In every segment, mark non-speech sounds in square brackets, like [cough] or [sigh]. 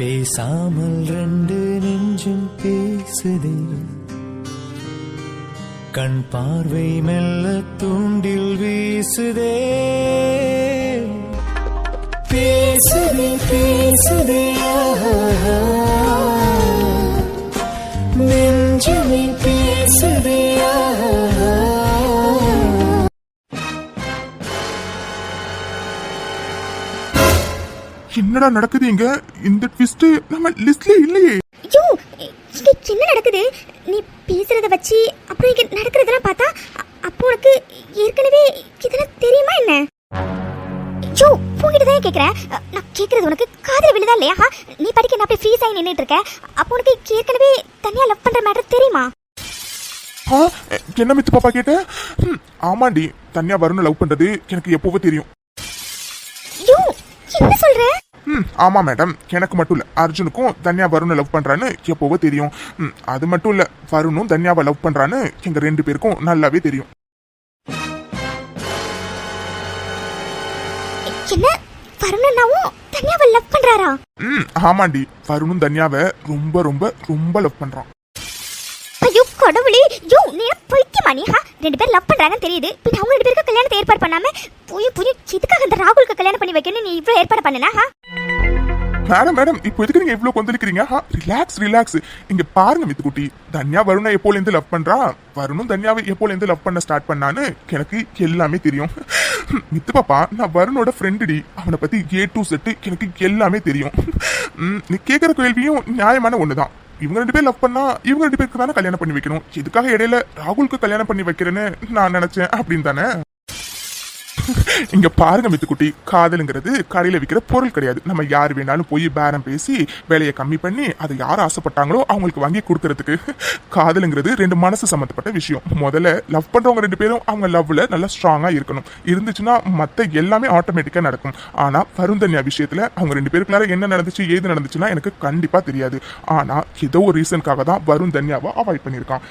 பேசாமல் ரெண்டு நெஞ்சும் பேசுதே. கண் பார்வை மெல்ல தூண்டில் வீசுதே. பேசுதே பேசுதே நெஞ்சுமே பேசுதே என்னடா நடக்குது இங்க? இந்த ட்விஸ்ட் நம்ம லிஸ்ட்ல இல்லையே. ஐயோ இங்க என்ன நடக்குது? நீ பேசுறத வச்சு அப்புறம் இங்க நடக்கிறதெல்லாம் பார்த்தா அப்போ உனக்கு ஏற்கனவே இதெல்லாம் தெரியுமா என்ன? ஐயோ உங்ககிட்ட தான் கேட்குறேன் நான் கேட்கறது உனக்கு காதல விழுதா இல்லையா? நீ படிக்க நான் அப்படியே ஃப்ரீஸ் ஆகி நின்றுட்டு இருக்க? அப்போ உனக்கு ஏற்கனவே தனியா லவ் பண்ற மேட்டர் தெரியுமா? என்ன மித்து பாப்பா கேட்ட? ஆமாண்டி தனியா வரும்னு லவ் பண்றது எனக்கு எப்பவோ தெரியும். ஐயோ என்ன சொல்ற? ம் ஆமா மேடம். எனக்கு மட்டும் இல்ல. அர்ஜுனுக்கும் தன்யா வருணை லவ் பண்றான்னு எப்பவோ தெரியும். ம், அது மட்டும் இல்ல. வருணும் தன்யாவை லவ் பண்றான்னு எங்க ரெண்டு பேருக்கும் நல்லாவே தெரியும். என்ன? வருணனாவும் தனியாவை லவ் பண்றாரா? ம் ஆமாண்டி. வருணும் தன்யாவை ரொம்ப ரொம்ப ரொம்ப லவ் பண்றான். ஐயோ கடவுளே யோ நீ என்ன பைத்தியமா நீ? ஹா ரெண்டு பேர் லவ் பண்ணுறாங்கன்னு தெரியுது. பின் அவங்க ரெண்டு பேருக்கு கல்யாணத்தை ஏற்பாடு பண்ணாம புரிய புரிய இதுக்காக அந்த ராகுலுக்கு கல்யாணம் பண்ணி வைக்கணும் நீ இவ்வளோ ஏற்பாடு பண்ணனா ஹா? மேடம் மேடம் இப்போ எதுக்கு நீங்க இவ்வளவு கொந்தளிக்கிறீங்க? ரிலாக்ஸ் ரிலாக்ஸ் இங்க பாருங்க மித்துக்குட்டி தன்யா வருணை எப்போல இருந்து லவ் பண்றா? வருணும் தன்யாவை எப்போல இருந்து லவ் பண்ண ஸ்டார்ட் பண்ணான்னு எனக்கு எல்லாமே தெரியும். மித்து பாப்பா நான் வருணோட ஃப்ரெண்டுடி அவனை பத்தி ஏ டு செட்டு எனக்கு எல்லாமே தெரியும். நீ கேட்குற கேள்வியும் நியாயமான ஒன்று தான் இவங்க ரெண்டு பேர் லவ் பண்ணா இவங்க ரெண்டு பேருக்கு தானே கல்யாணம் பண்ணி வைக்கணும். இதுக்காக இடையில ராகுலுக்கு கல்யாணம் பண்ணி வைக்கிறேன்னு நான் நினைச்சேன் அப்படின்னு தானே? இங்க பாருங்க மித்துக்குட்டி காதலுங்கிறது கடையில விற்கிற பொருள் கிடையாது. நம்ம யார் வேணாலும் போய் பேரம் பேசி விலையை கம்மி பண்ணி அதை யார் ஆசைப்பட்டாங்களோ அவங்களுக்கு வாங்கி கொடுக்கறதுக்கு காதலுங்கிறது ரெண்டு மனசு சம்மந்தப்பட்ட விஷயம். முதல்ல லவ் பண்றவங்க ரெண்டு பேரும் அவங்க லவ்ல நல்லா ஸ்ட்ராங்கா இருக்கணும். இருந்துச்சுன்னா மற்ற எல்லாமே ஆட்டோமேட்டிக்கா நடக்கும். ஆனா வருந்தன்யா விஷயத்துல அவங்க ரெண்டு பேருக்குள்ளார என்ன நடந்துச்சு ஏது நடந்துச்சுன்னா எனக்கு கண்டிப்பா தெரியாது. ஆனா ஏதோ ஒரு ரீசனுக்காக தான் வருண் தன்யாவை அவாய்ட் பண்ணியிருக்கான்.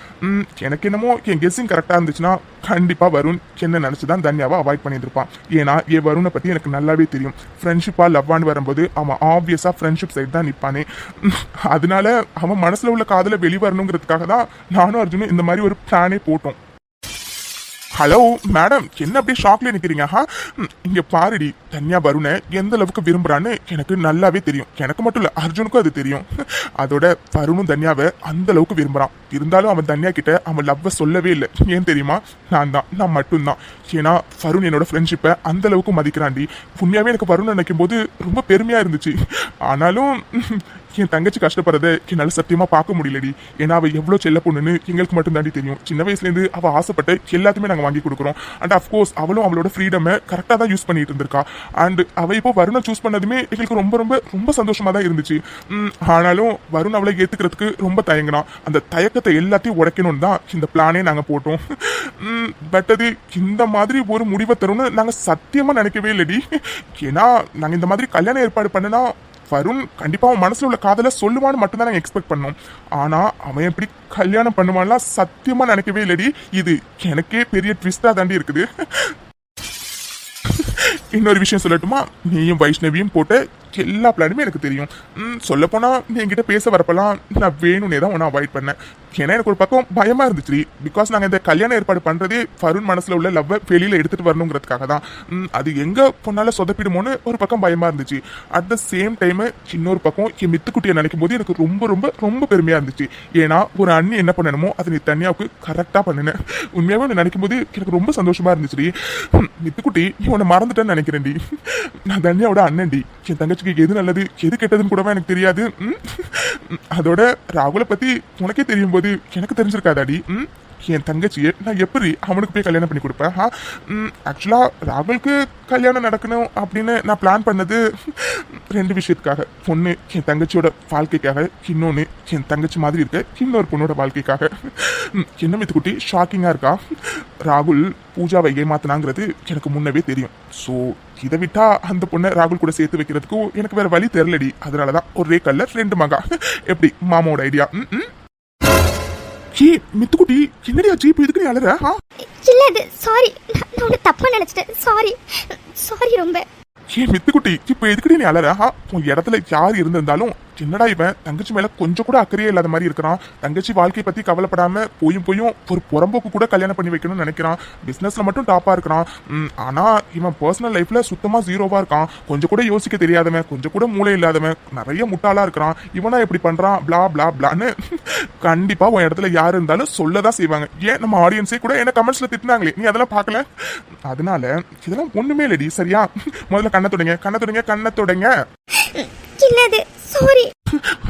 எனக்கு என்னமோ என் கெஸ்ஸிங் கரெக்டா இருந்துச்சுன்னா கண்டிப்பா வருண் என்ன நினைச்சுதான் தன்யாவை அவாய்ட் பண்ணியிருப்பான் ஏன்னா என் வருணை பற்றி எனக்கு நல்லாவே தெரியும். ஃப்ரெண்ட்ஷிப்பா லவ்வான்னு வரும்போது அவன் ஆப்வியஸாக ஃப்ரெண்ட்ஷிப் சைடு தான் நிற்பானே அதனால அவன் மனசில் உள்ள காதல வெளிவரணுங்கிறதுக்காக தான் நானும் அர்ஜுனும் இந்த மாதிரி ஒரு பிளானே போட்டோம். ஹலோ மேடம் என்ன அப்படியே ஷாக்ல நிற்கிறீங்க ஹா இங்கே பாருடி. தன்யா வருணை எந்த அளவுக்கு விரும்புகிறான்னு எனக்கு நல்லாவே தெரியும். எனக்கு மட்டும் இல்லை அர்ஜுனுக்கும் அது தெரியும். [laughs] அதோட வருணும் தன்யாவை அந்த அளவுக்கு விரும்புகிறான் இருந்தாலும் அவன் தன்யா கிட்ட அவன் லவ்வை சொல்லவே இல்லை. ஏன் தெரியுமா? நான் தான். நான் மட்டும்தான். ஏன்னா வருண் என்னோட ஃப்ரெண்ட்ஷிப்பை அந்த அளவுக்கு மதிக்கிறான்டி. உண்மையாகவே எனக்கு வருண் நினைக்கும் போது ரொம்ப பெருமையாக இருந்துச்சு. ஆனாலும் என் தங்கச்சி கஷ்டப்படுறத என்னால் சத்தியமா பார்க்க முடியலடி. ஏன்னா அவள் எவ்வளோ செல்ல பொண்ணுன்னு எங்களுக்கு மட்டும் தாண்டி தெரியும். சின்ன வயசுலேருந்து அவள் ஆசைப்பட்ட எல்லாத்தையுமே நாங்கள் வாங்கி கொடுக்குறோம். அண்ட் அஃப்கோர்ஸ் அவளும் அவளோட ஃப்ரீடமை கரெக்டாக தான் யூஸ் பண்ணிட்டு இருந்திருக்கா. அண்ட் அவள் இப்போ வருணை சூஸ் பண்ணதுமே எங்களுக்கு ரொம்ப ரொம்ப ரொம்ப சந்தோஷமாக தான் இருந்துச்சு. ஆனாலும் வருண் அவளை ஏற்றுக்கிறதுக்கு ரொம்ப தயங்கினான். அந்த தயக்கத்தை எல்லாத்தையும் உடைக்கணும்னு தான் இந்த பிளானே நாங்கள் போட்டோம். பட் அது இந்த மாதிரி ஒரு முடிவை தரும்னு நாங்கள் சத்தியமாக நினைக்கவே இல்லடி. ஏன்னா நாங்கள் இந்த மாதிரி கல்யாணம் ஏற்பாடு பண்ணுனா வருண் கண்டிப்பாக அவன் மனசில் உள்ள காதலை சொல்லுவான்னு மட்டும் தான் எக்ஸ்பெக்ட் பண்ணோம். ஆனால் அவன் எப்படி கல்யாணம் பண்ணுவான்லாம் சத்தியமாக நினைக்கவே இல்லடி. இது எனக்கே பெரிய ட்விஸ்டாக தாண்டி இருக்குது. [laughs] இன்னொரு விஷயம் சொல்லட்டுமா? நீயும் வைஷ்ணவியும் போட்ட எல்லா பிளானுமே எனக்கு தெரியும். சொல்லப்போனால் நீ என்கிட்ட பேச வரப்பெல்லாம் நான் வேணும்னே தான் உன்னை அவாய்ட் பண்ணேன். ஏன்னா எனக்கு ஒரு பக்கம் பயமாக இருந்துச்சு பிகாஸ் நாங்கள் இந்த கல்யாண ஏற்பாடு பண்ணுறதே ஃபருண் மனசில் உள்ள லவ்வை வெளியில் எடுத்துகிட்டு வரணுங்கிறதுக்காக தான். அது எங்கே பொண்ணால் சொதப்பிடுமோன்னு ஒரு பக்கம் பயமாக இருந்துச்சு. அட் த சேம் டைமு இன்னொரு பக்கம் என் மித்துக்குட்டியை நினைக்கும் போது எனக்கு ரொம்ப ரொம்ப ரொம்ப பெருமையாக இருந்துச்சு. ஏன்னா ஒரு அண்ணி என்ன பண்ணணுமோ அதை நீ தனியாவுக்கு கரெக்டாக பண்ணினேன் உண்மையாகவே நான் நினைக்கும் போது எனக்கு ரொம்ப சந்தோஷமாக இருந்துச்சுடி மித்துக்குட்டி நீ உன்னை மறந்துட்டேன்னு நினைக்கிறேன்டி நான் தனியாவோட அண்ணன்டி என் தங்கச்சிக்கு எது நல்லது எது கெட்டதுன்னு கூட எனக்கு தெரியாது. அதோட ராகுலை பத்தி உனக்கே தெரியும் போது எனக்கு தெரிஞ்சிருக்காதாடி. ம்? என் தங்கச்சியை நான் எப்படி அவனுக்கு போய் கல்யாணம் பண்ணி கொடுப்பேன்? ஹா ஆக்சுவலாக ராகுலுக்கு கல்யாணம் நடக்கணும் அப்படின்னு நான் பிளான் பண்ணது ரெண்டு விஷயத்துக்காக. ஒன்று என் தங்கச்சியோட வாழ்க்கைக்காக. இன்னொன்று என் தங்கச்சி மாதிரி இருக்க இன்னொரு பொண்ணோட வாழ்க்கைக்காக. என்ன மித்துக்குட்டி ஷாக்கிங்காக இருக்கா? ராகுல் பூஜாவை ஏமாத்தினாங்கிறது எனக்கு முன்னவே தெரியும். ஸோ இதை விட்டா அந்த பொண்ணை ராகுல் கூட சேர்த்து வைக்கிறதுக்கும் எனக்கு வேற வழி தெரிலடி அதனால தான் ஒரே கல்ல ரெண்டு மகா. எப்படி? மாமாவோட ஐடியா ம் ம். ஏ மித்துக்குட்டி என்னடியா ஜீப் இதுக்கு நீ அழற ஆ? இல்ல அது சாரி நான் உன்னை தப்பா நினைச்சிட்டேன். சாரி சாரி ரொம்ப. ஏ மித்துக்குட்டி இப்போ எதுக்குடி நீ அழற ஆ உன் இடத்துல யார் இருந்திருந்தாலும் என்னடா இவன்? தங்கச்சி மேல கொஞ்சம் கூட அக்கறையே இல்லாத மாதிரி இருக்கிறான். தங்கச்சி வாழ்க்கையை பத்தி கவலைப்படாம போயும் போயும் ஒரு புறம்போக்கு கூட கல்யாணம் பண்ணி வைக்கணும்னு நினைக்கிறான். பிசினஸ்ல மட்டும் டாப்பா இருக்கிறான். ஆனா இவன் பர்சனல் லைஃப்ல சுத்தமா ஜீரோவா இருக்கான். கொஞ்சம் கூட யோசிக்க தெரியாதவன் கொஞ்சம் கூட மூளை இல்லாதவன் நிறைய முட்டாளா இருக்கிறான். இவனா இப்படி பண்றான் பிளா பிளா பிளான்னு கண்டிப்பா உன் இடத்துல யாரு இருந்தாலும் சொல்லதான் செய்வாங்க. ஏன் நம்ம ஆடியன்ஸே கூட என்ன கமெண்ட்ஸ்ல திட்டினாங்களே? நீ அதெல்லாம் பார்க்கல? அதனால இதெல்லாம் ஒண்ணுமே இல்லடி சரியா? முதல்ல கண்ணை தொடங்க கண்ணை தொடங்க கண்ணை தொடங்க. என்னது? சாரி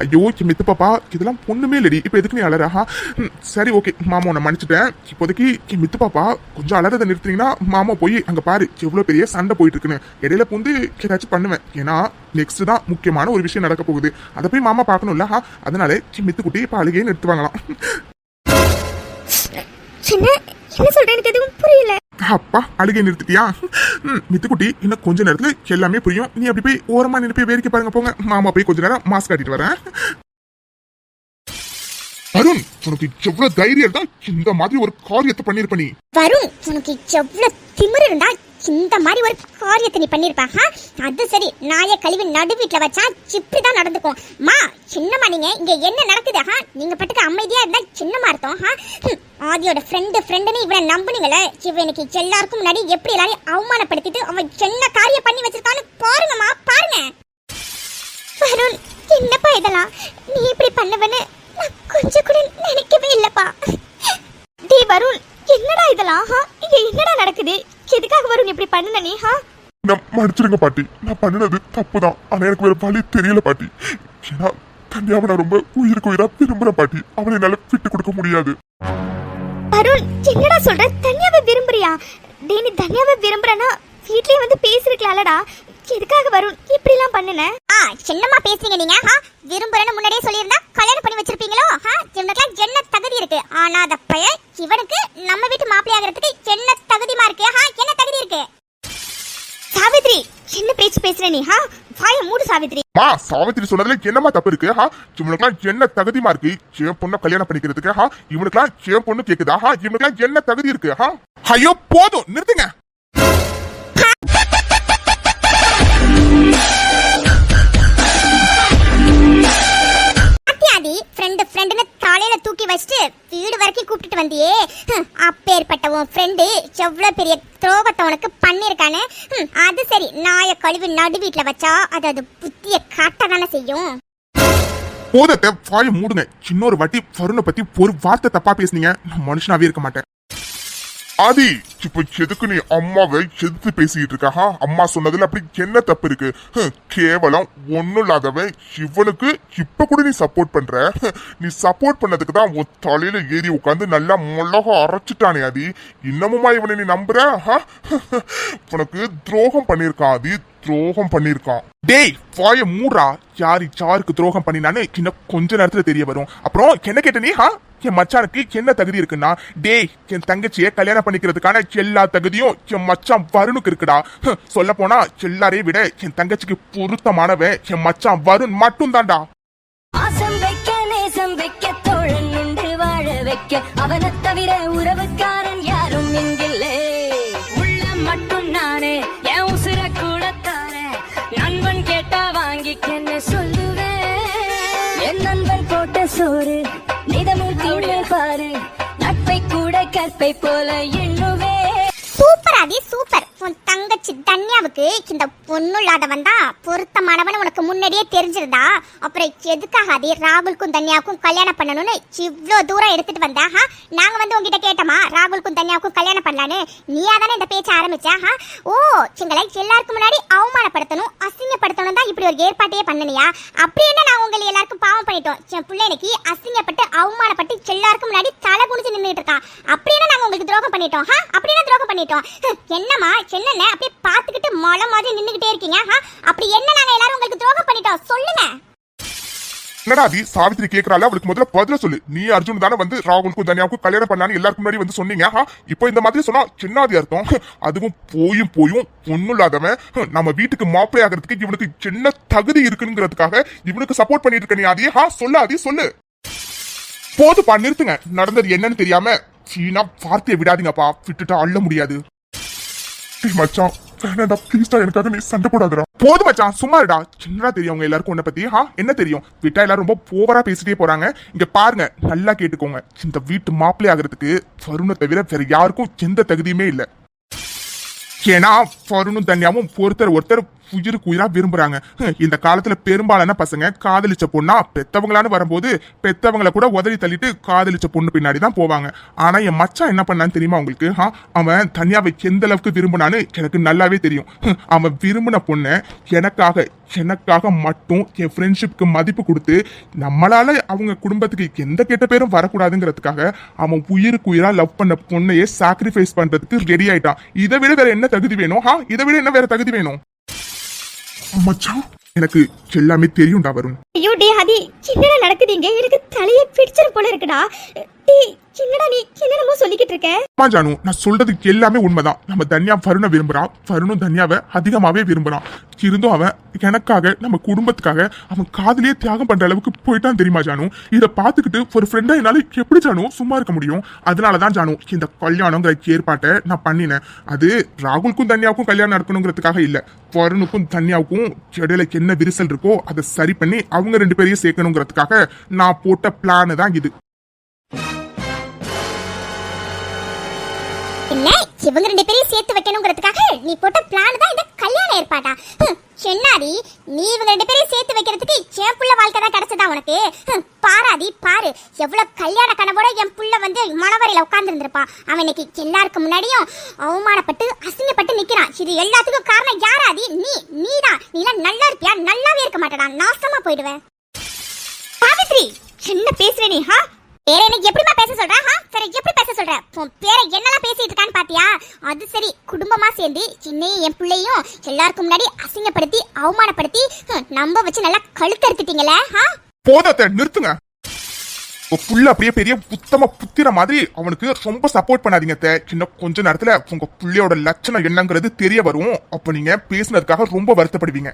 ஐயோ மித்து பாப்பா. இதெல்லாம் ஒண்ணுமே இல்லடி. இப்போ எதுக்கு நீ அலறா? ம், சரி ஓகே. மாமா உன்னை மன்னிச்சிட்டேன். இப்போதைக்கு மித்து பாப்பா கொஞ்சம் அலறதை நிறுத்தினீங்கன்னா மாமா போய் அங்க பாரு. எவ்வளவு பெரிய சண்டை போயிட்டு இருக்குன்னு. இடையில புந்து ஏதாச்சும் பண்ணுவேன். ஏன்னா நெக்ஸ்ட் தான் முக்கியமான ஒரு விஷயம் நடக்க போகுது. அதை போய் மாமா பார்க்கணும்ல அதனால மித்து குட்டி இப்போ அழுகையே நிறுத்துவாங்களாம். என்ன சொல்ற? எனக்கு எதுவும் புரியல. அப்பா அழுகை நிறுத்திட்டியா? மித்துக்குட்டி இன்னும் கொஞ்ச நேரத்துல எல்லாமே புரியும். நீ அப்படி போய் ஓரமா நின்று போய் வேடிக்கை பாருங்க போங்க. மாமா போய் கொஞ்ச நேரம் மாஸ்க் காட்டிட்டு வரேன். அருண் உனக்கு எவ்வளவு தைரியம் இருந்தா இந்த மாதிரி ஒரு காரியத்தை பண்ணிருப்ப நீ. வருண் உனக்கு எவ்வளவு திமிரு இருந்தா இந்த மாதிரி ஒரு காரியத்தை நீ பண்ணியிருப்பா அது சரி நாயை கழிவு நடு வீட்டில் வச்சா சிப்பி தான் நடந்துக்கும். மா சின்னம்மா நீங்கள் இங்கே என்ன நடக்குது ஹா நீங்கள் பட்டுக்கு அமைதியாக இருந்தால் சின்னம்மா அர்த்தம் ஹா ஆதியோட ஃப்ரெண்டு ஃப்ரெண்டுன்னு இவனை நம்புனீங்களே இவன் எனக்கு எல்லாருக்கும் முன்னாடி எப்படி எல்லாரையும் அவமானப்படுத்திட்டு அவன் என்ன காரியம் பண்ணி வச்சிருக்கான்னு பாருங்கம்மா பாருங்க. வருண் என்னப்பா இதெல்லாம்? நீ இப்படி பண்ணுவன்னு நான் கொஞ்சம் கூட நினைக்கவே இல்லைப்பா. டேய் வருண் என்னடா இதெல்லாம் ஹா இங்கே என்னடா நடக்குது? எதுக்காக வருண் இப்படி பண்ணுன நீ ஹா நான் மன்னிச்சிருங்க பாட்டி. நான் பண்ணினது தப்புதான். ஆனா எனக்கு வேற வழி தெரியல பாட்டி. ஏன்னா கன்யாவை நான் ரொம்ப உயிருக்கு உயிரா விரும்புறேன் பாட்டி. அவளை என்னால விட்டு கொடுக்க முடியாது. அருண் என்னடா சொல்ற? தனியாவை விரும்புறியா? நீ தனியாவை விரும்புறனா வீட்லயே வந்து பேசிருக்கலாம்லடா. எதுக்காக வருண்? இப்படி எல்லாம் பண்ணுன? ஆ சின்னமா பேசுறீங்க நீங்க? ஹா விரும்புறேன்னு முன்னாடியே சொல்லியிருந்தா கல்யாணம் பண்ணி வச்சிருப்பீங்களோ? ஹா இவனுக்குலாம் என்ன தகுதி இருக்கு? ஆனா அத பையன் இவனுக்கு நம்ம வீட்டு மாப்பிள்ளை ஆகிறதுக்கு என்ன தகுதிமா இருக்கு ஹா என்ன தகுதி இருக்கு? சாவித்ரி என்ன பேச்சு பேசுற நீ ஹா வாய மூடு சாவித்ரி. மா சாவித்திரி சொன்னதுல என்னமா தப்பு இருக்கு? ஹா இவனுக்குலாம் என்ன தகுதிமா இருக்கு சேம் பொண்ணை கல்யாணம் பண்ணிக்கிறதுக்கு ஹா இவனுக்குலாம் என் பொண்ணு கேக்குதா? ஹா இவனுக்குலாம் என்ன தகுதி இருக்கு? ஹா ஐயோ போதும் நிறுத்துங்க. ஃப்ரெண்டு ஃப்ரெண்டுன்னு தலையில தூக்கி வச்சுட்டு வீடு வரைக்கும் கூப்பிட்டுட்டு வந்தியே. அப்பேற்பட்ட உன் ஃப்ரெண்டு எவ்வளோ பெரிய துரோகத்தை உனக்கு பண்ணிருக்கானு அது சரி. நாயை கழுவி நடு வீட்டில் வச்சா அது அது புத்திய காட்ட தானே செய்யும். போதத்தை வாயை மூடுங்க. இன்னொரு வாட்டி வருணை பத்தி ஒரு வார்த்தை தப்பா பேசுனீங்க. நான் மனுஷனாவே இருக்க மாட்டேன். ஆதி இப்ப எதுக்கு நீ அம்மாவை எதிர்த்து பேசிக்கிட்டு இருக்கா அம்மா சொன்னதுல அப்படி என்ன தப்பு இருக்கு? கேவலம் ஒன்னும் இல்லாதவன் இவனுக்கு இப்ப கூட நீ சப்போர்ட் பண்ற. நீ சப்போர்ட் பண்ணதுக்கு தான் உன் தலையில ஏறி உட்காந்து நல்லா மிளகா அரைச்சிட்டானே ஆதி. இன்னமுமா இவனை நீ நம்புற? ஹா? உனக்கு துரோகம் பண்ணிருக்கான் ஆதி. துரோகம் பண்ணிருக்கான் டேய் வாய மூடா யார் யாருக்கு துரோகம் பண்ணினான்னு இன்னும் கொஞ்ச நேரத்துல தெரிய வரும். அப்புறம் என்ன கேட்ட நீ ஹா? என் மச்சானுக்கு என்ன தகுதி இருக்குன்னா டேய் என் தங்கச்சியை கல்யாணம் பண்ணிக்கிறதுக்கான எல்லா தகுதியும் என் மச்சான் வருணுக்கு இருக்குடா. சொல்ல போனா எல்லாரையும் விட என் தங்கச்சிக்கு பொருத்தமானவன் என் மச்சான் வருண் மட்டும்தான்டா. தான்டா அவனை தவிர உறவுக்கு சோறு. நிதமும் தீண்டு பாரு. நட்பை கூட கற்பை போல எண்ணுவே. சூப்பர் அதி சூப்பர். உன் தங்க சித்தன்யாவுக்கு இந்த பொண்ணு இல்லாதவன் தான் பொருத்தமானவன் உனக்கு முன்னாடியே தெரிஞ்சிருந்தா. அப்புறம் எதுக்காக அதே ராகுல்க்கும் தன்யாவுக்கும் கல்யாணம் பண்ணணும்னு இவ்வளோ தூரம் எடுத்துட்டு வந்தா ஹா? நாங்க வந்து உங்ககிட்ட கேட்டோமா? ராகுல்க்கும் தன்யாவுக்கும் கல்யாணம் பண்ணலான்னு? நீயா தானே இந்த பேச்ச ஆரம்பிச்சா ஹா? ஓ எங்களை எல்லாருக்கும் முன்னாடி அவமானப்படுத்தணும் அசிங்கப்படுத்தணும் தான் இப்படி ஒரு ஏற்பாட்டையே பண்ணனியா? அப்படி என்ன நான் உங்களை எல்லாருக்கும் பாவம் பண்ணிட்டோம்? என் பிள்ளை அசிங்கப்பட்டு அவமானப்பட்டு எல்லாருக்கும் முன்னாடி தலை குனிச்சு நின்றுட்டு இருக்கான் அப்படி என்ன நாங்க உங்களுக்கு துரோகம் பண்ணிட்டோம் ஹா அப்படி என்ன துரோகம் பண்ணிட்டோம்? என்னம்மா என்னென்ன? அப்படியே பார்த்துக்கிட்டு மொள மாதிரி நின்னுகிட்டே இருக்கீங்க அப்படி என்ன நாங்க எல்லாரும் உங்களுக்கு துரோகம் பண்ணிட்டோம்? சொல்லுங்க. என்னடா அது? சாவித்திரி கேக்குறாள் அவளுக்கு முதல்ல பதில சொல்லு. நீ அர்ஜுன் தானே வந்து ராகுலுக்கும் தனியாவுக்கும் கல்யாணம் பண்ணான்னு எல்லாருக்கும் முன்னாடி வந்து சொன்னீங்க ஆஹா? இப்போ இந்த மாதிரி சொன்னா சின்னாதி அர்த்தம் [laughs] அதுவும் போயும் போயும் பொண்ணு இல்லாதவன். நம்ம வீட்டுக்கு மாப்பிள்ளை ஆகிறதுக்கு இவனுக்கு சின்ன தகுதி இருக்குங்கிறதுக்காக இவனுக்கு சப்போர்ட் பண்ணிட்டு இருக்க நீ ஆதி ஹா சொல்ல ஆதி சொல்லு. போதுப்பா நிறுத்துங்க. நடந்தது என்னன்னு தெரியாம சீனா வார்த்தையை விடாதீங்கப்பா. விட்டுட்டா அள்ள முடியாது. டேய் மச்சான் வேணாடா ப்ளீஸ்டா எனக்காக நீ சண்டை போடாதடா. போதும் மச்சான் சும்மா இருடா சின்னதா தெரியும் உங்க எல்லாருக்கும் உன்னை பத்தி. ஆ என்ன தெரியும்? விட்டா எல்லாரும் ரொம்ப ஓவரா பேசிட்டே போறாங்க. இங்க பாருங்க நல்லா கேட்டுக்கோங்க. இந்த வீட்டு மாப்பிள்ளை ஆகிறதுக்கு வருணை தவிர வேற யாருக்கும் எந்த தகுதியுமே இல்ல. ஏன்னா வருணும் தன்யாவும் ஒருத்தர் ஒருத்தர் உயிருக்கு உயிராக விரும்புகிறாங்க இந்த காலத்தில் பெரும்பாலான பசங்க காதலிச்ச பொண்ணா பெத்தவங்களான்னு வரும்போது பெத்தவங்களை கூட உதறி தள்ளிட்டு காதலிச்ச பொண்ணு பின்னாடி தான் போவாங்க. ஆனால் என் மச்சான் என்ன பண்ணான்னு தெரியுமா உங்களுக்கு? அவன் தனியாவை எந்த அளவுக்கு விரும்பினான்னு எனக்கு நல்லாவே தெரியும். அவன் விரும்பின பொண்ணை எனக்காக எனக்காக மட்டும் என் ஃப்ரெண்ட்ஷிப்க்கு மதிப்பு கொடுத்து நம்மளால அவங்க குடும்பத்துக்கு எந்த கெட்ட பேரும் வரக்கூடாதுங்கிறதுக்காக அவன் உயிருக்கு உயிராக லவ் பண்ண பொண்ணையே சாக்ரிஃபைஸ் பண்ணுறதுக்கு ரெடி ஆயிட்டான். இதை விட வேற என்ன தகுதி வேணும்? ஹா? இதை விட என்ன வேற தகுதி வேணும்? மச்சான் எனக்கு எல்லாமே தெரியும்டா வரும் ஐயோ டே ஹதி என்ன நடக்குது இங்க? எனக்கு தலையை பிடிச்சிரு போல இருக்குடா. டே என்னடா நீ? என்னென்னமோ சொல்லிக்கிட்டு இருக்க? ஆமா ஜானு நான் சொல்றதுக்கு எல்லாமே உண்மைதான். நம்ம தன்யா வருணை விரும்புறான். வருணும் தன்யாவை அதிகமாவே விரும்புறான். இருந்தும் அவன் எனக்காக நம்ம குடும்பத்துக்காக அவன் காதலியே தியாகம் பண்ற அளவுக்கு போயிட்டான் தெரியுமா ஜானு? இதை பார்த்துக்கிட்டு ஒரு ஃப்ரெண்டா என்னால எப்படி ஜானு சும்மா இருக்க முடியும்? அதனாலதான் ஜானு இந்த கல்யாணங்கிற ஏற்பாட்டை நான் பண்ணினேன். அது ராகுலுக்கும் தன்யாவுக்கும் கல்யாணம் நடக்கணுங்கிறதுக்காக இல்ல. வருணுக்கும் தன்யாவுக்கும் இடையில என்ன விரிசல் இருக்கோ அதை சரி பண்ணி அவங்க ரெண்டு பேரையும் சேர்க்கணுங்கிறதுக்காக நான் போட்ட பிளான் தான் இது. இவங்க ரெண்டு பேரையும் சேர்த்து வைக்கணுங்கிறதுக்காக நீ போட்ட பிளான் தான் இந்த கல்யாண ஏற்பாடா. ஹம், நீ இவங்க ரெண்டு பேரையும் சேர்த்து வைக்கிறதுக்கு என் புள்ள வாழ்க்கை தான் கிடைச்சதா உனக்கு? பாராதி பாரு. எவ்வளவு கல்யாண கனவோட என் புள்ள வந்து மணவரையில் உட்கார்ந்து இருந்திருப்பான் அவன் இன்னைக்கு எல்லாருக்கும் முன்னாடியும் அவமானப்பட்டு அசிங்கப்பட்டு நிக்கிறான். இது எல்லாத்துக்கும் காரணம் யாராதி நீ நீதான். நீ எல்லாம் நல்லா இருப்பியா? நல்லாவே இருக்க மாட்டடா. நாசமா போயிடுவேன் சாவித்ரி என்ன பேசுற நீ ஹா? பேரை எனக்கு எப்படிமா பேச சொல்ற? ஹா சரி எப்படி பேச சொல்ற? உன் பேரை என்னெல்லாம் பேசிட்டு இருக்கான்னு பாத்தியா? அது சரி குடும்பமா சேர்ந்து என்னையும் என் பிள்ளையும் எல்லாருக்கும் முன்னாடி அசிங்கப்படுத்தி அவமானப்படுத்தி நம்ப வச்சு நல்லா கழுத்தறுத்துட்டீங்களே ஹா போதத்தை நிறுத்துங்க. உன் புள்ள அப்படியே பெரிய உத்தம புத்திர மாதிரி அவனுக்கு ரொம்ப சப்போர்ட் பண்ணாதீங்க தே சின்ன கொஞ்ச நேரத்துல உங்க புள்ளையோட லட்சணம் என்னங்கிறது தெரிய வரும். அப்ப நீங்க பேசுனதுக்காக ரொம்ப வருத்தப்படுவீங்க.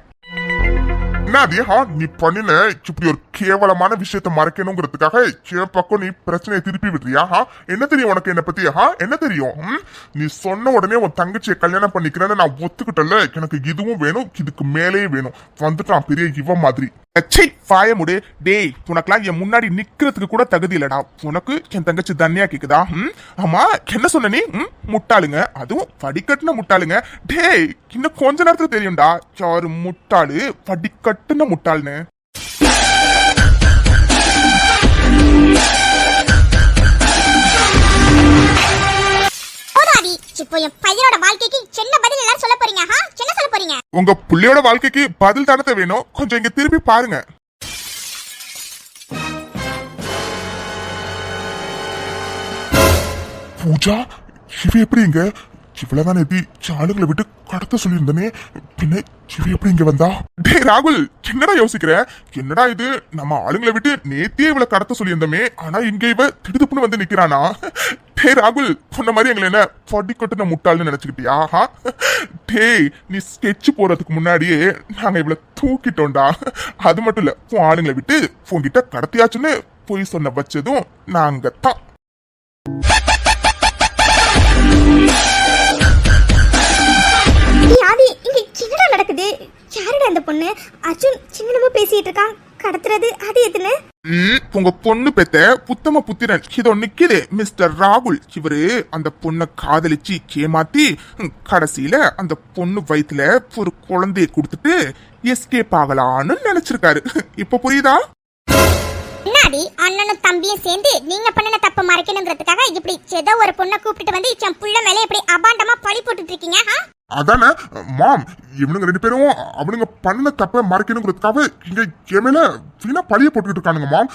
என்ன ஹா நீ பண்ணின இப்படி ஒரு கேவலமான விஷயத்த மறைக்கணுங்கிறதுக்காக என் பக்கம் நீ பிரச்சனையை திருப்பி விடுறியா? ஹா என்ன தெரியும் உனக்கு என்னை பத்தி? ஹா என்ன தெரியும்? நீ சொன்ன உடனே உன் தங்கச்சியை கல்யாணம் பண்ணிக்கிறேன்னு நான் ஒத்துக்கிட்டல எனக்கு இதுவும் வேணும் இதுக்கு மேலேயே வேணும். வந்துட்டான் பெரிய இவ மாதிரி. சை பாய முடு. டேய் உனக்கெல்லாம் என் முன்னாடி நிக்கிறதுக்கு கூட தகுதி இல்லடா. உனக்கு என் தங்கச்சி தன்யா கேக்குதா? ம்? ஆமா என்ன சொன்ன நீ? ம்? முட்டாளுங்க. அதுவும் படிக்கட்டுன முட்டாளுங்க. டேய் இன்னும் கொஞ்ச நேரத்துக்கு தெரியும்டா. யாரு முட்டாளு? படிக்கட்டுன முட்டாள்னு? இப்போ என் பையனோட வாழ்க்கைக்கு என்ன பதில் எல்லாரும் சொல்ல போறீங்க? ஹா என்ன சொல்ல போறீங்க? உங்க புள்ளையோட வாழ்க்கைக்கு பதில் தானத்தை வேணும். கொஞ்சம் இங்க திருப்பி பாருங்க. பூஜா இவ எப்படி இங்க? இவ்வளவுதான் நேத்தி ஆளுங்களை விட்டு கடத்த சொல்லியிருந்தனே. பின்ன இவ எப்படி இங்க வந்தா? டேய் ராகுல் என்னடா யோசிக்கிற? என்னடா இது? நம்ம ஆளுங்களை விட்டு நேத்தியே இவளை கடத்த சொல்லியிருந்தோமே. ஆனா இங்க இவ திடுதுப்புன்னு வந்து நிக்கிறானா? டே ராகுல் சொன்ன மாதிரி எங்களை என்ன பொடி கொட்டுன முட்டாள்னு நினைச்சுக்கிட்டியா? ஆஹா? டேய் நீ ஸ்கெட்ச் போறதுக்கு முன்னாடியே நாங்க இவளை தூக்கிட்டோம்டா. அது மட்டும் இல்ல உன் ஆளுங்களை விட்டு உன்கிட்ட கடத்தியாச்சுன்னு பொய் சொன்ன வச்சதும் நாங்க தான் யாருடா அந்த பொண்ணு? அர்ஜுன் சின்னமா பேசிட்டு இருக்கான். கடத்துறது அது எதுன்னு? உங்க பொண்ணு பெத்த புத்தம புத்திரன். இதோ நிக்குது மிஸ்டர் ராகுல். இவரு அந்த பொண்ணை காதலிச்சு ஏமாத்தி கடைசியில அந்த பொண்ணு வயித்துல ஒரு குழந்தைய கொடுத்துட்டு எஸ்கேப் ஆகலான்னு நினைச்சிருக்காரு. இப்ப புரியுதா? என்னடி அண்ணனும் தம்பியும் சேர்ந்து நீங்க பண்ணின தப்ப மறைக்கணுங்கிறதுக்காக இப்படி ஏதோ ஒரு பொண்ணை கூப்பிட்டு வந்து என் புள்ள மேல இப்படி அபாண்டமா பழி போட்டுட்டு இருக்கீங்க ஆ? அதானே? மாம் இவனுங்க ரெண்டு பேரும் அவனுங்க பண்ண தப்ப மறைக்கணுங்கிறதுக்காக இங்க என் மேல வீணா பழிய போட்டுக்கிட்டு இருக்கானுங்க மாம்.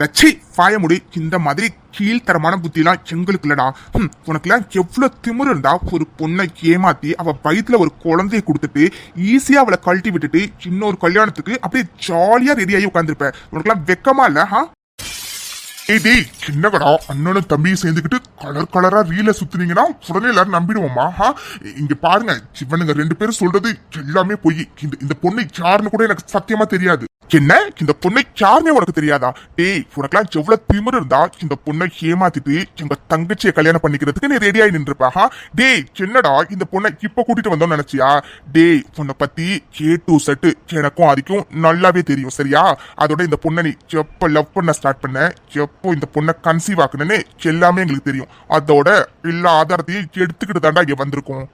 லட்சி பாய முடி. இந்த மாதிரி கீழ்த்தரமான புத்திலாம் எங்களுக்கு இல்லடா ஹம், உனக்குலாம் எவ்வளவு திமிரு இருந்தா ஒரு பொண்ணை ஏமாத்தி அவ வயித்துல ஒரு குழந்தைய கொடுத்துட்டு ஈஸியா அவளை கழட்டி விட்டுட்டு இன்னொரு கல்யாணத்துக்கு அப்படியே ஜாலியா ரெடியாகி உட்காந்துருப்ப உனக்குலாம் வெக்கமா இல்ல ஹா ஏய் டேய் சின்னகடா அண்ணனும் தம்பியும் சேர்ந்துக்கிட்டு கலர் கலரா ரீல சுத்துனீங்கன்னா உடனே எல்லாரும் நம்பிடுவோமா? ஹா இங்க பாருங்க சிவனுங்க ரெண்டு பேரும் சொல்றது எல்லாமே பொய். இந்த இந்த பொண்ணு யாருன்னு கூட எனக்கு சத்தியமா தெரியாது. என்ன? இந்த பொண்ணை யாருமே உனக்கு தெரியாதா? டேய் உனக்கெல்லாம் எவ்வளவு திமிரு இருந்தா இந்த பொண்ணை ஏமாத்திட்டு எங்க தங்கச்சியை கல்யாணம் பண்ணிக்கிறதுக்கு நீ ரெடியாகி நின்றுப்பா டேய் என்னடா இந்த பொண்ணை இப்ப கூட்டிட்டு வந்தோம் நினைச்சியா? டேய் உன்னை பத்தி ஏ டு செட்டு எனக்கும் அதுக்கும் நல்லாவே தெரியும் சரியா? அதோட இந்த பொண்ணை நீ எப்ப லவ் பண்ண ஸ்டார்ட் பண்ண எப்போ இந்த பொண்ணை கன்சீவ் ஆக்குனேன்னு எல்லாமே எங்களுக்கு தெரியும். அதோட எல்லா ஆதாரத்தையும் எடுத்துக்கிட்டு தாண்டா இங்க வந்திருக்கோம்.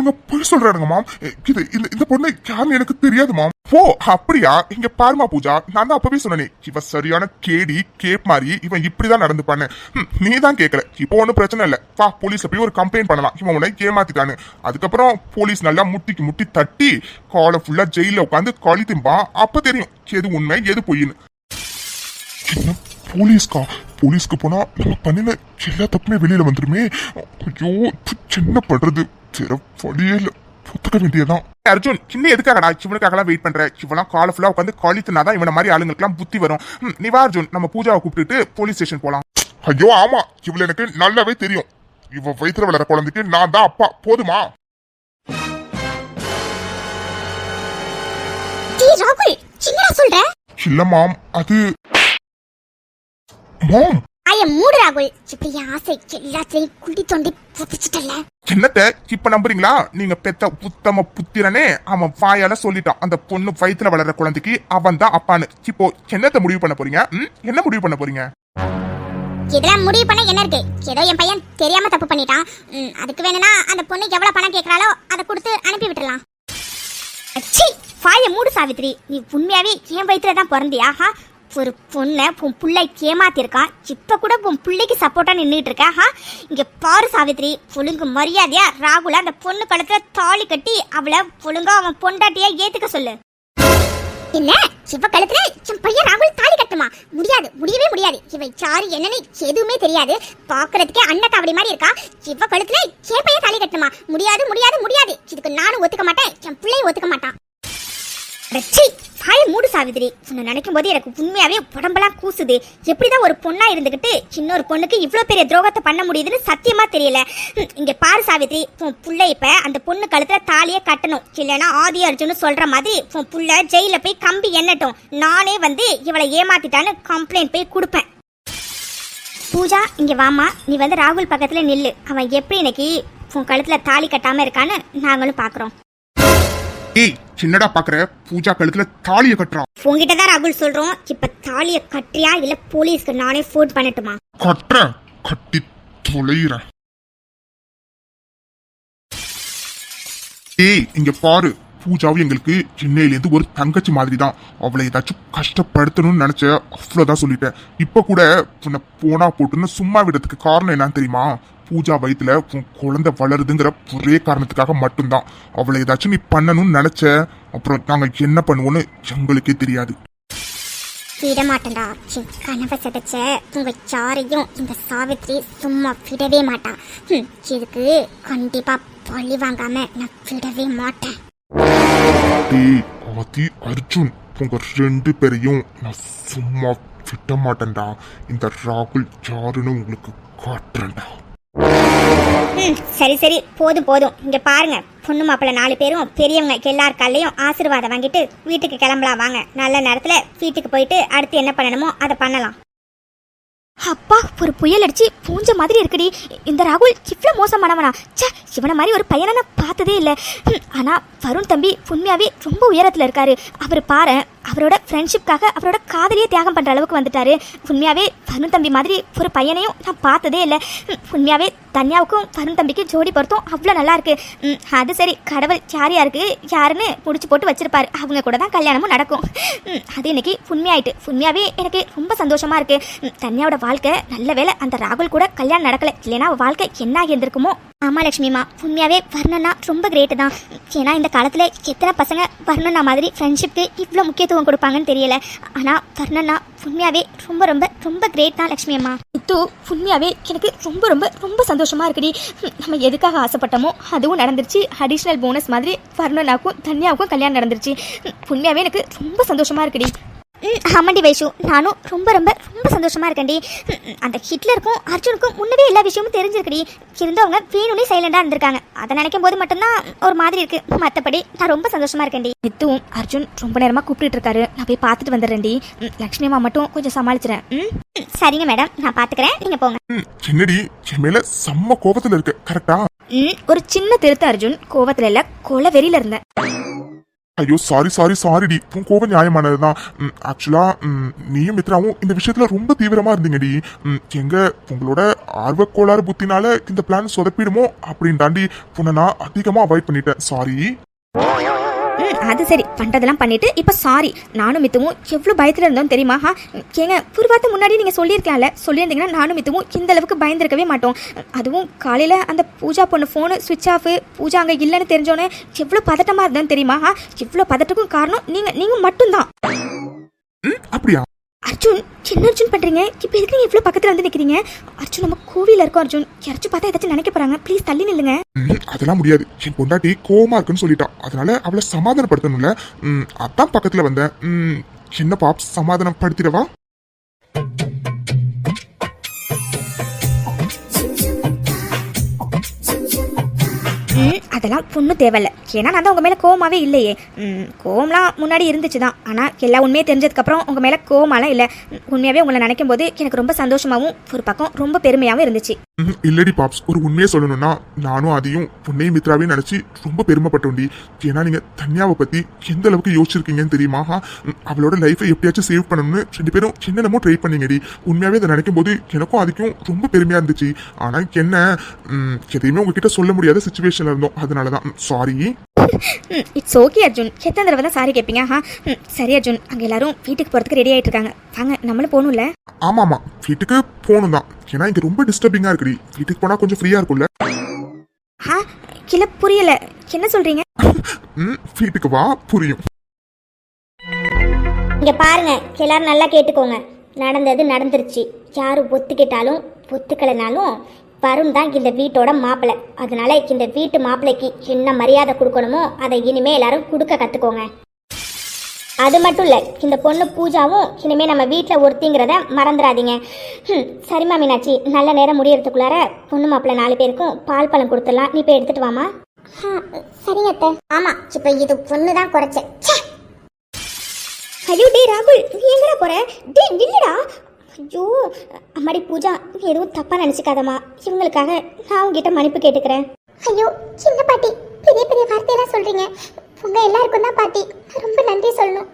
அவங்க பொய் சொல்றானுங்க மாம். இது இந்த இந்த பொண்ணு யாருன்னு எனக்கு தெரியாது மாம். ஓ அப்படியா? இங்க பாருமா பூஜா. நான் தான் அப்பவே சொன்னேன். இவன் சரியான கேடி கேப் மாதிரி இவன் இப்படிதான் நடந்து பண்ண நீ தான் கேட்கல இப்போ ஒன்றும் பிரச்சனை இல்லை. வா போலீஸ்ல போய் ஒரு கம்ப்ளைண்ட் பண்ணலாம். இவன் உன்னை ஏமாத்திட்டானு அதுக்கப்புறம் போலீஸ் நல்லா முட்டிக்கு முட்டி தட்டி காலை ஃபுல்லா ஜெயில உட்காந்து களி திம்பான் அப்ப தெரியும் எது உண்மை எது பொய்ன்னு. என்ன? போலீஸ்க்கா போலீஸ்க்கு போனா நம்ம பண்ணின எல்லா தப்புமே வெளியில வந்துருமே. ஐயோ என்ன பண்றது. சிற வழியே இல்ல புத்துக்க வேண்டியதான் அர்ஜுன் சின்ன எதுக்காகடா இவனுக்காகலாம் வெயிட் பண்ற? இவெல்லாம் கால ஃபுல்லா உட்காந்து காலித்துனாதான் இவன மாதிரி ஆளுங்களுக்குலாம் புத்தி வரும். ம், நீ வா அர்ஜுன் நம்ம பூஜாவை கூப்பிட்டுட்டு போலீஸ் ஸ்டேஷன் போலாம். ஐயோ ஆமா. இவள எனக்கு நல்லாவே தெரியும். இவ வயிற்றுல வளர குழந்தைக்கு நான் தான் அப்பா. போதுமா? ராகுல் சொல்ற? இல்ல மாம். அது மாம். ஐய மூடு ராகுல் இப்படி ஆசை எல்லாத்தையும் குடி தோண்டி புதிச்சிட்டல என்னத்த? இப்ப நம்புறீங்களா? நீங்க பெத்த உத்தம புத்திரனே அவன் வாயால சொல்லிட்டான். அந்த பொண்ணு வயித்துல வளர்ற குழந்தைக்கு அவன் தான் அப்பான்னு. இப்போ என்னத்த முடிவு பண்ண போறீங்க? என்ன முடிவு பண்ண போறீங்க? இதெல்லாம் முடிவு பண்ண என்ன இருக்கு? ஏதோ என் பையன் தெரியாம தப்பு பண்ணிட்டான். அதுக்கு வேணும்னா அந்த பொண்ணு எவ்வளவு பணம் கேக்குறாளோ அதை கொடுத்து அனுப்பி விட்டுறலாம். அச்சி! வாய மூடு சாவித்ரி. நீ உண்மையாவே என் வயித்துல தான் பிறந்தியா ஒரு பொண்ணை உன் பிள்ளை ஏமாத்திருக்கான் இப்போ கூட உன் பிள்ளைக்கு சப்போர்ட்டா நின்றுட்டு இருக்கேன் ஹா இங்கே பாரு சாவித்ரி ஒழுங்கு மரியாதையா ராகுல அந்த பொண்ணு கழுத்துல தாலி கட்டி அவளை ஒழுங்கா அவன் பொண்டாட்டியா ஏத்துக்க சொல்லு. என்ன? இவ கழுத்துல என் பையன் ராகுல் தாலி கட்டுமா? முடியாது முடியவே முடியாது. இவ சாரு என்னன்னு எதுவுமே தெரியாது. பாக்குறதுக்கே அண்ணன் காவடி மாதிரி இருக்கா? இவ கழுத்துல என் பையன் தாலி கட்டுமா? முடியாது முடியாது முடியாது. இதுக்கு நானும் ஒத்துக்க மாட்டேன் என் பிள்ளையும் ஒத்துக்க மாட்டான். அடச்சீ, வாயை மூடு சாவித்திரி. உன்னை நினைக்கும் போது எனக்கு உண்மையாவே உடம்பெல்லாம் கூசுது. எப்படிதான் ஒரு பொண்ணா இருந்துகிட்டு இன்னொரு பொண்ணுக்கு இவ்வளோ பெரிய துரோகத்தை பண்ண முடியுதுன்னு சத்தியமா தெரியல. இங்க பாரு சாவித்ரி உன் புள்ள இப்ப அந்த பொண்ணு கழுத்துல தாலியே கட்டணும். இல்லைன்னா ஆதி அர்ஜுன் சொல்ற மாதிரி உன் புள்ள ஜெயில போய் கம்பி எண்ணட்டும். நானே வந்து இவளை ஏமாத்திட்டான்னு கம்ப்ளைண்ட் போய் கொடுப்பேன். பூஜா இங்க வாமா நீ வந்து ராகுல் பக்கத்துல நில்லு. அவன் எப்படி இன்னைக்கு உன் கழுத்துல தாலி கட்டாம இருக்கான்னு நாங்களும் பாக்குறோம். ஏய் சின்னடா பாக்குற? பூஜா கழுத்துல தாலிய கட்டுறான். உங்ககிட்ட தான் ராகுல் சொல்றோம். இப்ப தாலிய கட்டுறியா இல்ல போலீஸ்க்கு நானே ஃபோன் பண்ணட்டுமா? கட்டுற. கட்டி தொலைகிறேன் ஏய் இங்க பாரு. பூஜாவும் எங்களுக்கு சென்னையில இருந்து ஒரு தங்கச்சி மாதிரி தான் அவளை ஏதாச்சும் கஷ்டப்படுத்தணும்னு நினைச்ச அவ்வளவுதான் சொல்லிட்டேன். இப்ப கூட உன்னை போனா போட்டுன்னு சும்மா விடுறதுக்கு காரணம் என்னன்னு தெரியுமா? பூஜா வயித்துல உன் குழந்தை வளருதுங்கிற ஒரே காரணத்துக்காக மட்டும்தான். அவளை ஏதாச்சும் நீ பண்ணணும்னு நினைச்ச அப்புறம் நாங்க என்ன பண்ணுவோன்னு எங்களுக்கே தெரியாது. விட மாட்டேன்டா என் கனவை சதைச்ச உங்க யாரையும் இந்த சாவித்ரி சும்மா விடவே மாட்டான் இதுக்கு கண்டிப்பா பழி வாங்காம நான் விடவே மாட்டேன். ஆதி அர்ஜுன் உங்க ரெண்டு பேரையும் நான் சும்மா விட மாட்டேன்டா. இந்த ராகுல் யாருன்னு உங்களுக்கு காட்டுறேன்டா. சரி சரி. போதும் போதும். இங்க பாருங்க. பொண்ணு மாப்பிள்ள நாலு பேரும் பெரியவங்க எல்லார் காலையும் ஆசீர்வாதம் வாங்கிட்டு வீட்டுக்கு கிளம்பலாம். வாங்க. நல்ல நேரத்துல வீட்டுக்கு போயிட்டு அடுத்து என்ன பண்ணணுமோ அதை பண்ணலாம். அப்பா ஒரு புயல் அடிச்சு பூஞ்ச மாதிரி இருக்குடி. இந்த ராகுல் இவ்வளோ மோசமானவனா. ச்சே இவனை மாதிரி ஒரு பையனை நான் பார்த்ததே இல்லை. ஆனா வருண் தம்பி உண்மையாவே ரொம்ப உயரத்துல இருக்காரு. அவர் பாரு அவரோட ஃப்ரெண்ட்ஷிப்காக அவரோட காதலியே தியாகம் பண்ற அளவுக்கு வந்துட்டாரு. உண்மையாவே வருண் தம்பி மாதிரி ஒரு பையனையும் நான் பார்த்ததே இல்லை. உண்மையாவே தன்யாவுக்கும் வருண் தம்பிக்கு ஜோடி பொருத்தம் அவ்வளோ நல்லா இருக்கு. அது சரி கடவுள் யார் யாருக்கு யாருன்னு முடிச்சு போட்டு வச்சிருப்பாரு. அவங்க கூட தான் கல்யாணமும் நடக்கும். அது இன்னைக்கு உண்மையாயிட்டு உண்மையாவே எனக்கு ரொம்ப சந்தோஷமா இருக்கு. ம், தன்யாவோட வாழ்க்கை நல்ல வேளை அந்த ராகுல் கூட கல்யாணம் நடக்கல. இல்லைன்னா வாழ்க்கை என்ன இருந்திருக்குமோ ஆமாம் லக்ஷ்மிமா உண்மையாகவே வர்ணனா ரொம்ப கிரேட்டு தான். ஏன்னா இந்த காலத்தில் எத்தனை பசங்க வர்ணனா மாதிரி ஃப்ரெண்ட்ஷிப்க்கு இவ்வளோ முக்கியத்துவம் கொடுப்பாங்கன்னு தெரியல. ஆனால் வர்ணனா உண்மையாகவே ரொம்ப ரொம்ப ரொம்ப கிரேட் தான் லக்ஷ்மி அம்மா இத்தோ உண்மையாகவே எனக்கு ரொம்ப ரொம்ப ரொம்ப சந்தோஷமாக இருக்குடி. நம்ம எதுக்காக ஆசைப்பட்டோமோ அதுவும் நடந்துருச்சு. அடிஷ்னல் போனஸ் மாதிரி வர்ணனாக்கும் தன்யாவுக்கும் கல்யாணம் நடந்துருச்சு. உண்மையாகவே எனக்கு ரொம்ப சந்தோஷமாக இருக்குடி. ஆமாண்டி வைஷு. நானும் ரொம்ப ரொம்ப ரொம்ப சந்தோஷமா இருக்கேன்டி. அந்த ஹிட்லருக்கும் அர்ஜுனுக்கும் முன்னவே எல்லா விஷயமும் தெரிஞ்சிருக்குடி. இருந்தவங்க வேணும்னே சைலண்டா இருந்திருக்காங்க. அதை நினைக்கும் போது மட்டும்தான் ஒரு மாதிரி இருக்கு. மற்றபடி நான் ரொம்ப சந்தோஷமா இருக்கேன்டி. நித்துவும் அர்ஜுன் ரொம்ப நேரமா கூப்பிட்டு இருக்காரு. நான் போய் பார்த்துட்டு வந்துடுறேன்டி. லக்ஷ்மி அம்மா மட்டும் கொஞ்சம் சமாளிச்சிடறேன் சரிங்க மேடம். நான் பார்த்துக்கிறேன். நீங்க போங்க. என்னடி? என் மேல செம்ம கோபத்துல இருக்கு. கரெக்டா ஒரு சின்ன திருத்த அர்ஜுன் கோவத்துல இல்ல கொலை வெறியில இருந்தேன். ஐயோ சாரி சாரி சாரிடி உன் கோபம் நியாயமானதுதான் ஆக்சுவலா நீயும் மித்ராவும் இந்த விஷயத்துல ரொம்ப தீவிரமா இருந்தீங்கடி ம், எங்க உங்களோட ஆர்வக்கோளாறு புத்தினால இந்த பிளான் சொதப்பிடுமோ அப்படின்னு தாண்டி உன்னை நான் அதிகமா அவாய்ட் பண்ணிட்டேன் சாரி அது சரி பண்ணுறதெல்லாம் பண்ணிட்டு இப்போ சாரி நானும் மித்துவும் எவ்வளோ பயத்தில் இருந்தோம் தெரியுமா? ஹா ஏங்க ஒரு வார்த்தை முன்னாடி நீங்கள் சொல்லியிருக்கலாம்ல? சொல்லியிருந்தீங்கன்னா நானும் மித்துவும் இந்த அளவுக்கு பயந்துருக்கவே மாட்டோம். அதுவும் காலையில் அந்த பூஜா பொண்ணு ஃபோனு சுவிட்ச் ஆஃப் பூஜா அங்கே இல்லைன்னு தெரிஞ்சோன்னே எவ்வளோ பதட்டமாக இருந்தேன்னு தெரியுமா? ஹா இவ்வளவு பதட்டக்கும் காரணம் நீங்கள் நீங்கள் மட்டும்தான். அப்படியா? அர்ஜுன் என்ன அர்ஜுன் பண்ணுறீங்க இப்போ எதுக்கு நீங்கள் இவ்வளோ பக்கத்தில் வந்து நிற்கிறீங்க அர்ஜுன் நம்ம கோவில இருக்கோம் அர்ஜுன். யாராச்சும் பார்த்தா ஏதாச்சும் நினைக்க போகிறாங்க ப்ளீஸ் தள்ளி நில்லுங்க. அதெல்லாம் முடியாது. என் பொண்டாட்டி கோமா இருக்குன்னு சொல்லிட்டான். அதனால அவளை சமாதானப்படுத்தணும்ல. அதான் பக்கத்தில் வந்தேன். சின்ன என்ன பாப் சமாதானப்படுத்திடவா? அதெல்லாம் ஒன்றும் தேவையில்ல. ஏன்னா நான் தான் உங்கள் மேலே கோவமாவே இல்லையே. கோவம்லாம் முன்னாடி இருந்துச்சு தான் ஆனால் எல்லா உண்மையை தெரிஞ்சதுக்கப்புறம் உங்கள் மேலே கோவமாலாம் இல்லை. ம், உண்மையாகவே உங்களை நினைக்கும் போது எனக்கு ரொம்ப சந்தோஷமாகவும் ஒரு பக்கம் ரொம்ப பெருமையாகவும் இருந்துச்சு. ம், இல்லடி பாப்ஸ் ஒரு உண்மையை சொல்லணும்னா நானும் அதையும் பொண்ணையும் மித்ராவையும் நினைச்சு ரொம்ப பெருமைப்பட்டோண்டி. ஏன்னா நீங்க தன்யாவை பத்தி எந்த அளவுக்கு யோசிச்சிருக்கீங்கன்னு தெரியுமா? அவளோட லைஃபை எப்படியாச்சும் சேவ் பண்ணணும்னு ரெண்டு பேரும் என்னென்னமோ ட்ரை பண்ணீங்கடி. உண்மையாவே இதை நினைக்கும் போது எனக்கும் அதுக்கும் ரொம்ப பெருமையா இருந்துச்சு. ஆனா என்ன எதையுமே உங்ககிட்ட சொல்ல முடியாத சுச்சுவேஷன்ல இருந்தோம். அதனாலதான். சாரி இட்ஸ் ஓகே அர்ஜுன் எத்தனை தடவை தான் சாரி கேட்பீங்க? ஆ சரி அர்ஜுன். அங்கே எல்லாரும் வீட்டுக்கு போகிறதுக்கு ரெடி ஆகிட்டு இருக்காங்க வாங்க நம்மளும் போகணும்ல? ஆமா ஆமா வீட்டுக்கு போகணும் தான் ஏன்னா இங்க ரொம்ப டிஸ்டர்பிங்கா இருக்குடி. வீட்டுக்கு போனா கொஞ்சம் ஃப்ரீயா இருக்கும்ல. ஆ இல்லை புரியல. என்ன சொல்கிறீங்க ம், வீட்டுக்கு வா புரியும். இங்க பாருங்க. எல்லாரும் நல்லா கேட்டுக்கோங்க. நடந்தது நடந்துருச்சு. யாரு ஒத்துக்கிட்டாலும் ஒத்துக்கலைனாலும் வருண் தான் இந்த வீட்டோட மாப்பிள்ளை. அதனால இந்த வீட்டு மாப்பிள்ளைக்கு என்ன மரியாதை கொடுக்கணுமோ அதை இனிமே எல்லாரும் கொடுக்க கத்துக்கோங்க. அது மட்டும் இல்லை இந்த பொண்ணு பூஜாவும் இனிமே நம்ம வீட்டில் ஒருத்திங்கிறத மறந்துடாதீங்க ம் சரிம்மா மீனாட்சி நல்ல நேரம் முடியறதுக்குள்ளார பொண்ணு மாப்பிள்ளை நாலு பேருக்கும் பால் பழம் கொடுத்துடலாம். நீ போய் எடுத்துட்டு வாமா. சரிங்க அத்தை. ஆமா இப்போ இது பொண்ணு தான் குறைச்ச. ஐயோ டே ராகுல் நீ எங்கடா போற? டே நில்லுடா. ஐயோ அம்மாடி பூஜா நீ எதுவும் தப்பா நினைச்சுக்காதம்மா. இவங்களுக்காக நான் உங்ககிட்ட மன்னிப்பு கேட்டுக்கிறேன். ஐயோ சின்ன பாட்டி பெரிய பெரிய வார்த்தையெல்லாம் சொல்றீங்க. உங்க எல்லாருக்கும் தான் பாட்டி. ரொம்ப நன்றி சொல்லணும்.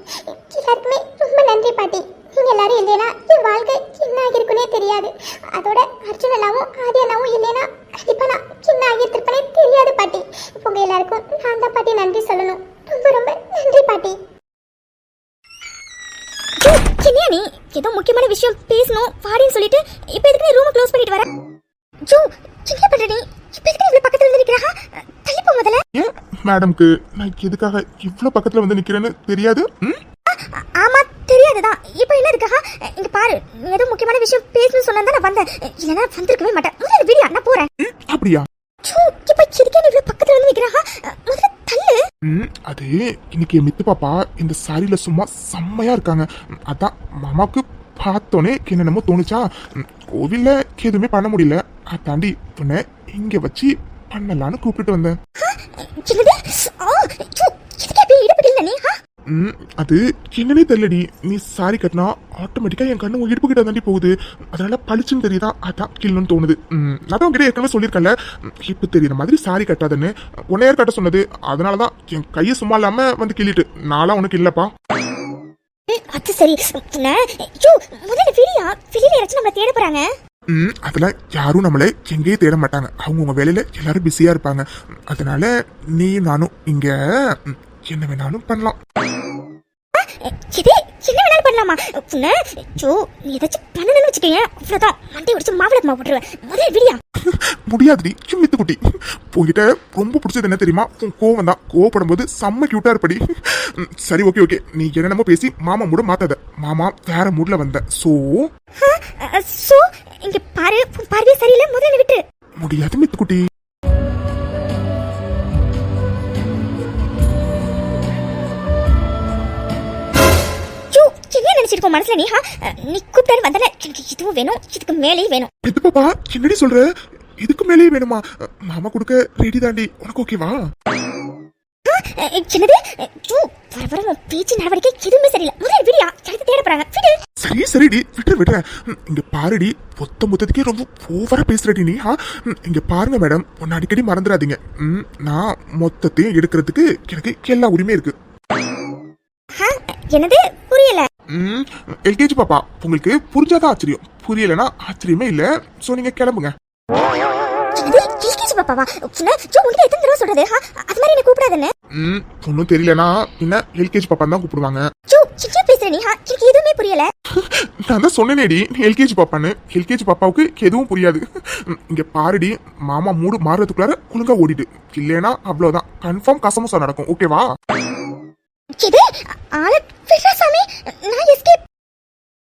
எல்லாருக்குமே ரொம்ப நன்றி பாட்டி. நீங்க எல்லாரும் இல்லைன்னா என் வாழ்க்கை என்ன ஆகிருக்குனே தெரியாது. அதோட அர்ஜுன் அண்ணாவும் ஆதி அண்ணாவும் இல்லைன்னா கண்டிப்பா நான் என்ன ஆகியிருப்பேனே தெரியாது பாட்டி. உங்க எல்லாருக்கும் நான் தான் பாட்டி நன்றி சொல்லணும். ரொம்ப ரொம்ப நன்றி பாட்டி. என்னையா நீ? ஏதோ முக்கியமான விஷயம் பேசணும் வாடின்னு சொல்லிட்டு இப்போ எதுக்கு நீ ரூமை க்ளோஸ் பண்ணிட்டு வர? ஜோ என்ன பண்ற நீ? இப்போ எதுக்கு நீ இவ்வளவு பக்கத்துல வந்து நிக்கிறா தள்ளி போ முதல்ல. ஏன் மேடம்க்கு நான் எதுக்காக இவ்ளோ பக்கத்துல வந்து நிக்கிறேன்னு தெரியாது? ஆமா தெரியாதுதான். இப்போ என்ன இருக்கா இங்க பாரு ஏதோ முக்கியமான விஷயம் பேசணும்னு சொன்னா நான் வந்தேன். இல்லைன்னா வந்திருக்கவே மாட்டேன். முதல்ல விடியா நான் போறேன். அப்படியா? இப்போ எதுக்கே இவ்வளவு பக்கத்துல வந்து நிக்கிறா முதல்ல ம், அது இன்னைக்கு மித்து பாப்பா இந்த சாரியில சும்மா செம்மையா இருக்காங்க. அதான் மாமாவுக்கு பார்த்தோன்னே என்னென்னமோ தோணுச்சா? ம், கோவில்ல எதுவுமே பண்ண முடியல. அதாண்டி உன்னை இங்க வச்சு பண்ணலான்னு கூப்பிட்டு வந்தேன். அது என்னன்னே தெரியலடி. நீ சாரி கட்டினா ஆட்டோமேட்டிக்கா என் கண்ணு உன் இடுப்பு கிட்ட தாண்டி போகுது. அதனால பளிச்சுன்னு தெரியுதா? அதான் கிள்ளணும்னு தோணுது. ம், நான் தான் உங்ககிட்ட ஏற்கனவே சொல்லியிருக்கேன்ல. ம், இப்போ தெரியுற மாதிரி சாரி கட்டாதுன்னு உன்னை யார் கட்ட சொன்னது? அதனால தான் என் கையை சும்மா இல்லாம வந்து கிள்ளிட்டு. நான்லாம் உனக்கு இல்லப்பா. அது சரி. ஐயோ முதல்ல விடியா வெளியில யாராச்சும் நம்மள தேட போறாங்க? ம் அதெல்லாம் யாரும் நம்மளை எங்கேயும் தேட மாட்டாங்க. அவங்க உங்க வேலையில எல்லாரும் பிஸியா இருப்பாங்க. அதனால நீ நானும் இங்க என்ன வேணாலும் பண்ணலாம். இது என்ன வேணாலும் பண்ணலாமா? உன்ன ஐயோ நீ ஏதாச்சும் பண்ணணும்னு வச்சுக்கோங்க அவ்வளவுதான். மண்டை உடிச்சு மாவிள மா போட்டுருவேன். முதல்ல விடியா. [laughs] முடியாதுடி சிம்மித்து குட்டி. உங்ககிட்ட ரொம்ப பிடிச்சது என்ன தெரியுமா? உன் கோவம் தான். கோவப்படும் போது செம்ம கியூட்டா இருப்படி. சரி ஓகே ஓகே நீ என்னென்னமோ பேசி மாமா மூட மாத்தாத. மாமா வேற மூட்ல வந்த. சோ? சோ இங்க பாரு பார்வையே சரியில்லை. முதல்ல விட்டு முடியாது மித்துக்குட்டி நினைச்சிருக்கோம் மனசுல நீ நீ கூப்பிட்டாலும் வந்தல எனக்கு இதுவும் வேணும் இதுக்கு மேலேயும் வேணும். எது பாப்பா? என்னடி சொல்ற? இதுக்கு மேலேயே வேணுமா? மாமா கொடுக்க ரெடி தாண்டி. உனக்கு ஓகேவா என்னது? ஐயோ, வர வர பேச்சு நடவடிக்கை எதுவுமே சரியில்லை. முதல் விடியா எனக்கு தேட போறாங்க. விடு. சரி சரிடி. விட்டு விடுறேன் ம், இங்க பாருடி. மொத்த மொத்தத்துக்கே ரொம்ப ஓவரா பேசுறடி நீ ஆ இங்க பாருங்க மேடம். ஒன்னு அடிக்கடி மறந்துடாதீங்க. நான் மொத்தத்தையும் எடுக்கிறதுக்கு எனக்கு எல்லா உரிமையும் இருக்கு. என்னது? புரியல. எல்கேஜி பாப்பா உங்களுக்கு புரிஞ்சாதான் ஆச்சரியம். புரியலைன்னா ஆச்சரியமே இல்ல. சோ நீங்க கிளம்புங்க. என்னது எல்கேஜி பாப்பாவா? சின்ன ஜோ உங்ககிட்ட எத்தனை தடவை சொல்றது? ஹா அது மாதிரி என்ன கூப்பிடாதன்னு. ம் ஒன்றும் தெரியலனா பின்ன எல்கேஜி பாப்பா தான் கூப்பிடுவாங்க. எதுவுமே புரியல. நான் தான் சொன்னேனேடி எல்கேஜி பாப்பான்னு. எல்கேஜி பாப்பாவுக்கு எதுவும் புரியாது. இங்க பாருடி மாமா மூடு மாறுறதுக்குள்ளார ஒழுங்கா ஓடிடு. இல்லைனா அவ்வளவுதான். கன்ஃபார்ம் கசமசா நடக்கும். ஓகேவா? இது ஆள விடுறா சாமி? நான் எஸ்கேப்